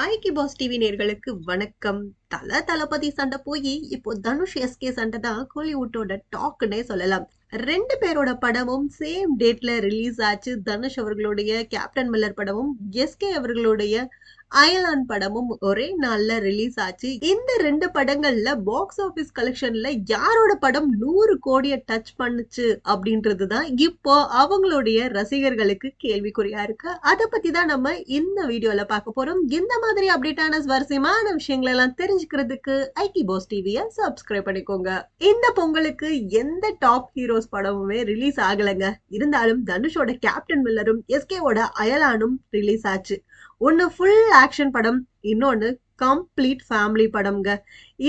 ஐக்கி pass TV நேர்களுக்கு வணக்கம். தல தளபதி சண்டை போய் இப்போ தனுஷ் எஸ்கே சண்டை தான் கோலிவுட்டோட டாக்னே சொல்லலாம். ரெண்டு பேரோட படமும் சேம் டேட்ல ரிலீஸ் ஆச்சு. தனுஷ் அவர்களுடைய கேப்டன் மில்லர் படமும் எஸ்கே அவர்களுடைய அயலான் படமும் ஒரே நாள்ல ரிலீஸ் ஆச்சு. இந்த ரெண்டு படங்கள்ல பாக்ஸ் ஆபீஸ் கலெக்ஷன்ல யாரோட படம் நூறு கோடிய டச் பண்ணுச்சு அப்படின்றது தான் இப்போ அவங்களுடைய ரசிகர்களுக்கு கேள்விக்குறியா இருக்கு. அதை பத்தி தான் நம்ம இந்த வீடியோல பார்க்க போறோம். இந்த மாதிரி அப்டேட்டான சுவாரஸ்யமான விஷயங்கள் எல்லாம் தெரிஞ்சு தெரிஞ்சுக்கிறதுக்கு ஐக்கி பாஸ் டிவியை சப்ஸ்கிரைப் பண்ணிக்கோங்க. இந்த பொங்கலுக்கு எந்த டாப் ஹீரோஸ் படமுமே ரிலீஸ் ஆகலைங்க. இருந்தாலும் தனுஷோட கேப்டன் மில்லரும் எஸ்கேவோட அயலானும் ரிலீஸ் ஆச்சு. ஒன்னு ஃபுல் ஆக்ஷன் படம் இன்னொன்னு கம்ப்ளீட் ஃபேமிலி படம்ங்க.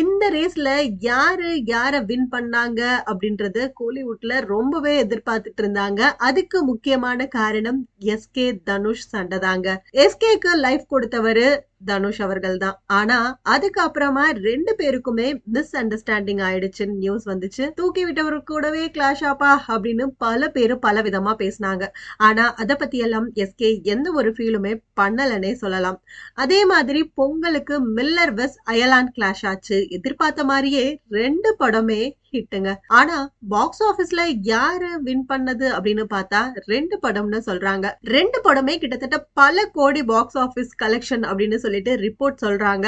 இந்த ரேஸ்ல யாரு யார வின் பண்ணாங்க அப்படின்றத கோலிவுட்ல ரொம்பவே எதிர்பார்த்துட்டு இருந்தாங்க. அதுக்கு முக்கியமான காரணம் எஸ்கே தனுஷ் சண்டை தாங்க. எஸ்கேக்கு லைஃப் கொடுத்தவரு தனுஷ் அவர்கள் தான். ஆனா அதுக்கப்புறமா ரெண்டு பேருக்குமே மிஸ் அண்டர்ஸ்டாண்டிங் ஆயிடுச்சுன்னு நியூஸ் வந்துச்சு. தூக்கி விட்டவர் கூடவே கிளாஷ் ஆப்பா அப்படின்னு பல பேரும் பல விதமா பேசினாங்க. ஆனா அதை பத்தி எல்லாம் எஸ்கே எந்த ஒரு ஃபீலுமே பண்ணலன்னே சொல்லலாம். அதே மாதிரி பொங்கலுக்கு மில்லர் வெஸ் அயலான் கிளாஷ் ஆச்சு. எதிர்பார்த்த மாதிரியே ரெண்டு படமே ஹிட்டுங்க. ஆனா பாக்ஸ் ஆபீஸ்ல யாரு வின் பண்ணது அப்படின்னு பார்த்தா ரெண்டு படம்னு சொல்றாங்க. ரெண்டு படமே கிட்டத்தட்ட பல கோடி பாக்ஸ் ஆபீஸ் கலெக்ஷன் அப்படின்னு சொல்லிட்டு ரிப்போர்ட் சொல்றாங்க.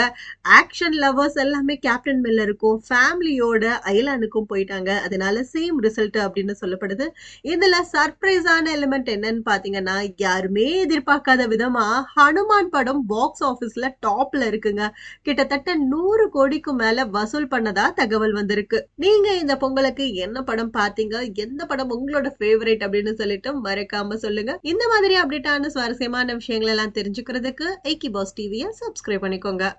ஆக்ஷன் லவர்ஸ் எல்லாமே கேப்டன் மில்லருக்கும் ஃபேமிலியோட அயலானுக்கும் போயிட்டாங்க. அதனால சேம் ரிசல்ட் அப்படின்னு சொல்லப்படுது. இதுல சர்ப்ரைஸான எலிமெண்ட் என்னன்னு பாத்தீங்கன்னா யாருமே எதிர்பார்க்காத விதமா ஹனு ஹனுமான் படம் பாக்ஸ் ஆபீஸ்ல டாப்ல இருக்குங்க. கிட்டத்தட்ட நூறு கோடிக்கு மேல வசூல் பண்ணதா தகவல் வந்திருக்கு. நீங்க இந்த பொங்கலுக்கு என்ன படம் பாத்தீங்க? எந்த படம் உங்களோட ஃபேவரட் அப்படின்னு சொல்லிட்டு மறக்காம சொல்லுங்க. இந்த மாதிரி அப்டேட்டான சுவாரஸ்யமான விஷயங்கள் எல்லாம் தெரிஞ்சுக்கிறதுக்கு ஐக்கி பாஸ் டிவியை சப்ஸ்கிரைப் பண்ணிக்கோங்க.